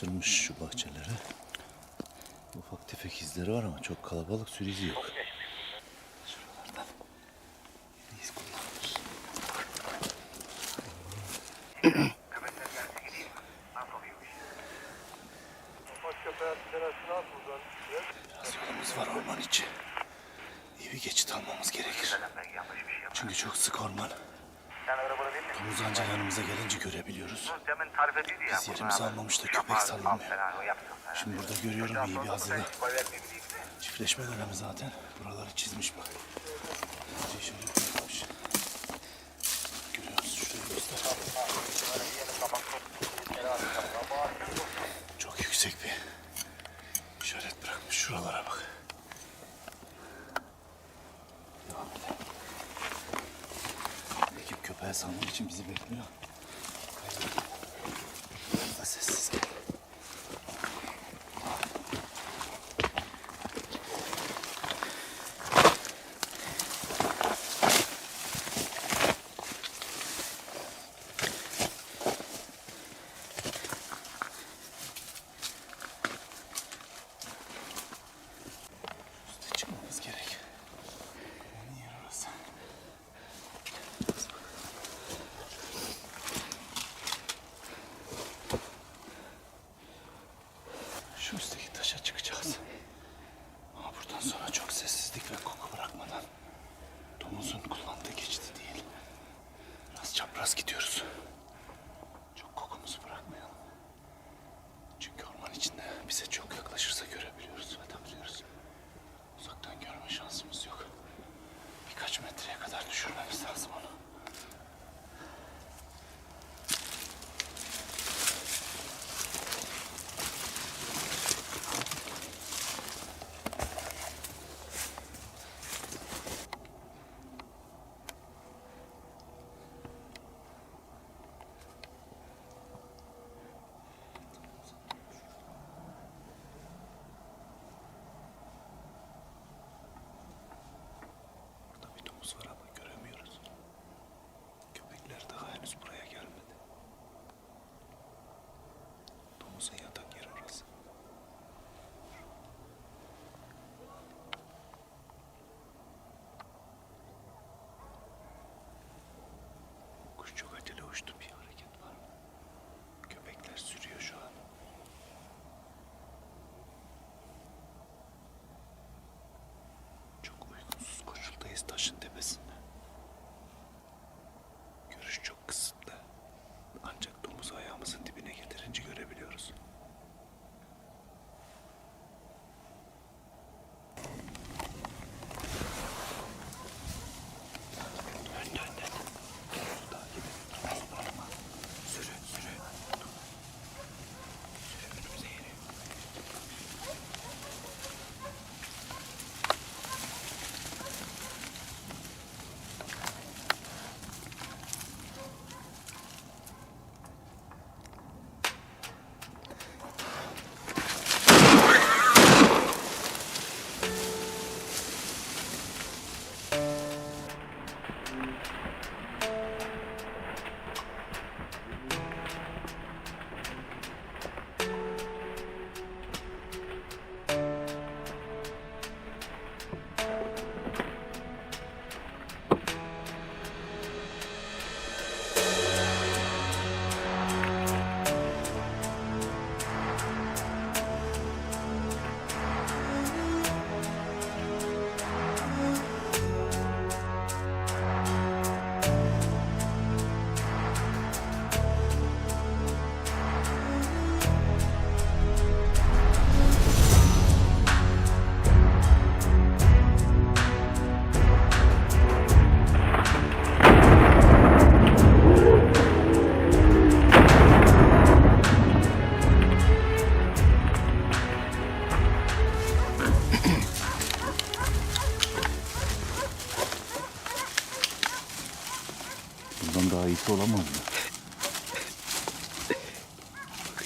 alıştırmış şu bahçelere. Ufak tefek izleri var ama çok kalabalık sürücü yok. Şuralardan iz. Biraz yolumuz var orman içi. İyi bir geçit almamız gerekir. Çünkü çok sık orman. Domuz anca yanımıza gelince görebiliyoruz. Biz yerimizi almamış da köpek sallanmıyor. Şimdi burada görüyorum iyi bir hazırlık. Çiftleşme dönemi zaten. Buraları çizmiş bak. İyice şöyle bırakmış. Görüyor musun? Şurayı göster. Çok yüksek bir işaret bırakmış. Şuralara bak. Salmak için bizi bekliyor. Çapraz gidiyoruz. Çok kokumuzu bırakmayalım. Çünkü orman içinde bize çok yaklaşırsa görebiliyoruz ve tanıyoruz. Uzaktan görme şansımız yok. Birkaç metreye kadar düşürmemiz lazım onu.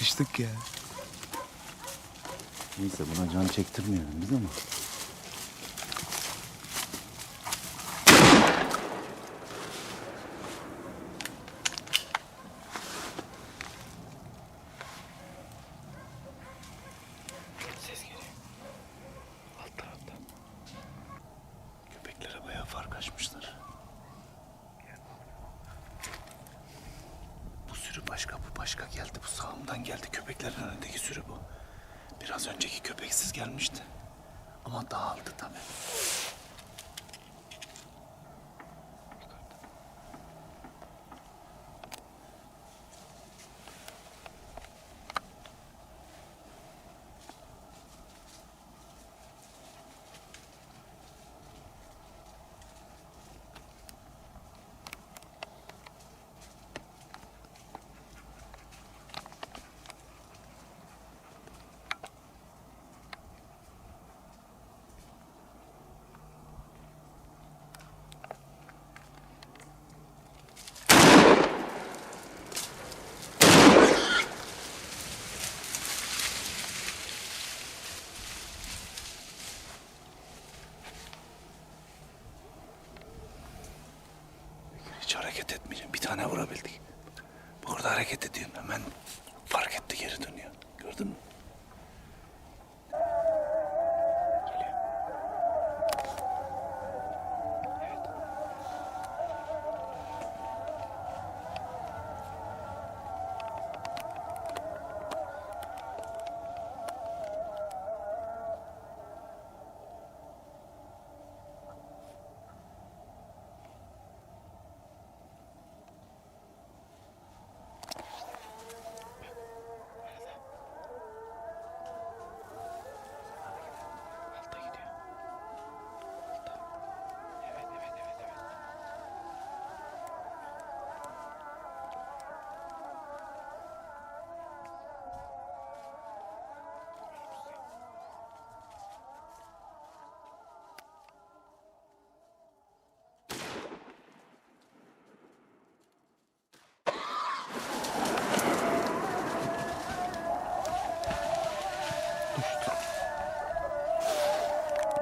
Bakıştık ya. Neyse buna can çektirmeyelim biz ama. Başka geldi. Bu sağımdan geldi. Köpeklerin önündeki sürü bu. Biraz önceki köpeksiz gelmişti. Ama dağıldı tabii. Hareket etmeyeceğim. Bir tane vurabildik. Burada hareket ediyorum. Hemen fark etti geri dönüyor. Gördün mü?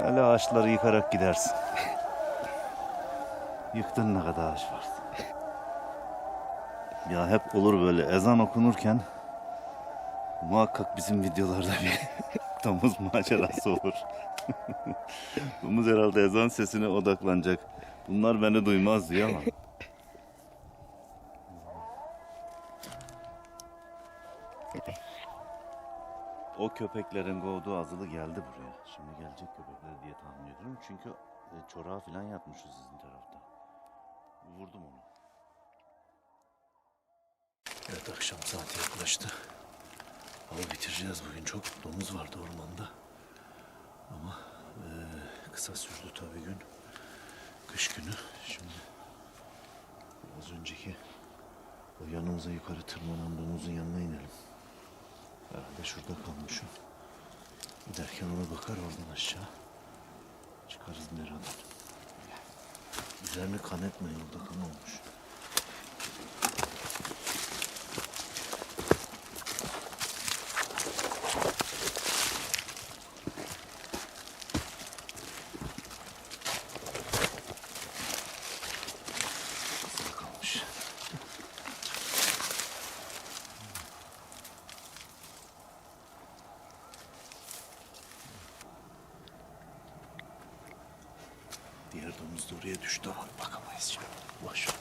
Öyle ağaçları yıkarak gidersin. Yıktın ne kadar ağaç var. Ya hep olur böyle ezan okunurken muhakkak bizim videolarda bir domuz macerası olur. Domuz herhalde ezan sesine odaklanacak. Bunlar beni duymaz diyor ama. Köpeklerin kovduğu azılı geldi buraya. Şimdi gelecek köpekler diye tahmin ediyorum. Çünkü e, çorağa falan yatmışız sizin tarafta. Vurdum onu. Evet akşam saati yaklaştı. Hava bitireceğiz bugün çok. Domuz vardı ormanda. Ama eee, kısa sürdü tabii gün. Kış günü. Şimdi az önceki o yanımıza yukarı tırmanan domuzun yanına inelim. Herhalde şurada kalmışım. Giderken ona bakar oradan aşağı. Çıkarız meradan. Üzerini kan etmeyin orada kan olmuş. Domuz da oraya düştü ama bakamayız şimdi. Boş ver.